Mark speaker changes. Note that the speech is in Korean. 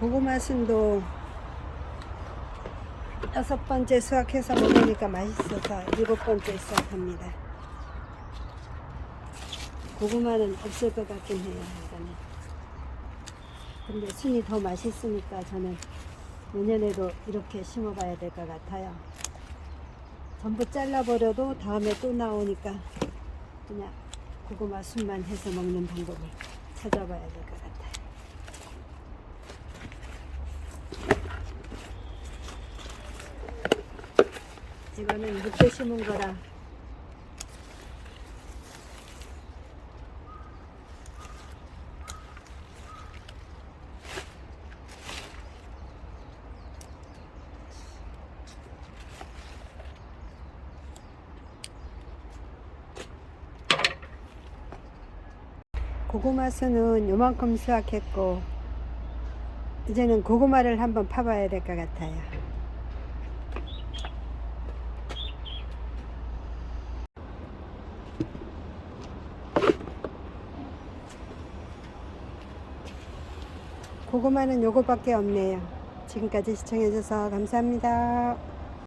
Speaker 1: 고구마 순도 여섯 번째 수확해서 먹으니까 맛있어서 일곱 번째 수확합니다. 고구마는 없을 것 같긴 해요, 이거는. 근데 순이 더 맛있으니까 저는 내년에도 이렇게 심어봐야 될 것 같아요. 전부 잘라버려도 다음에 또 나오니까 그냥 고구마 순만 해서 먹는 방법을 찾아봐야 될 것 같아요. 이거는 늦게 심은 거라 고구마 수는 요만큼 수확했고 이제는 고구마를 한번 파봐야 될 것 같아요. 고구마는 요거밖에 없네요. 지금까지 시청해주셔서 감사합니다.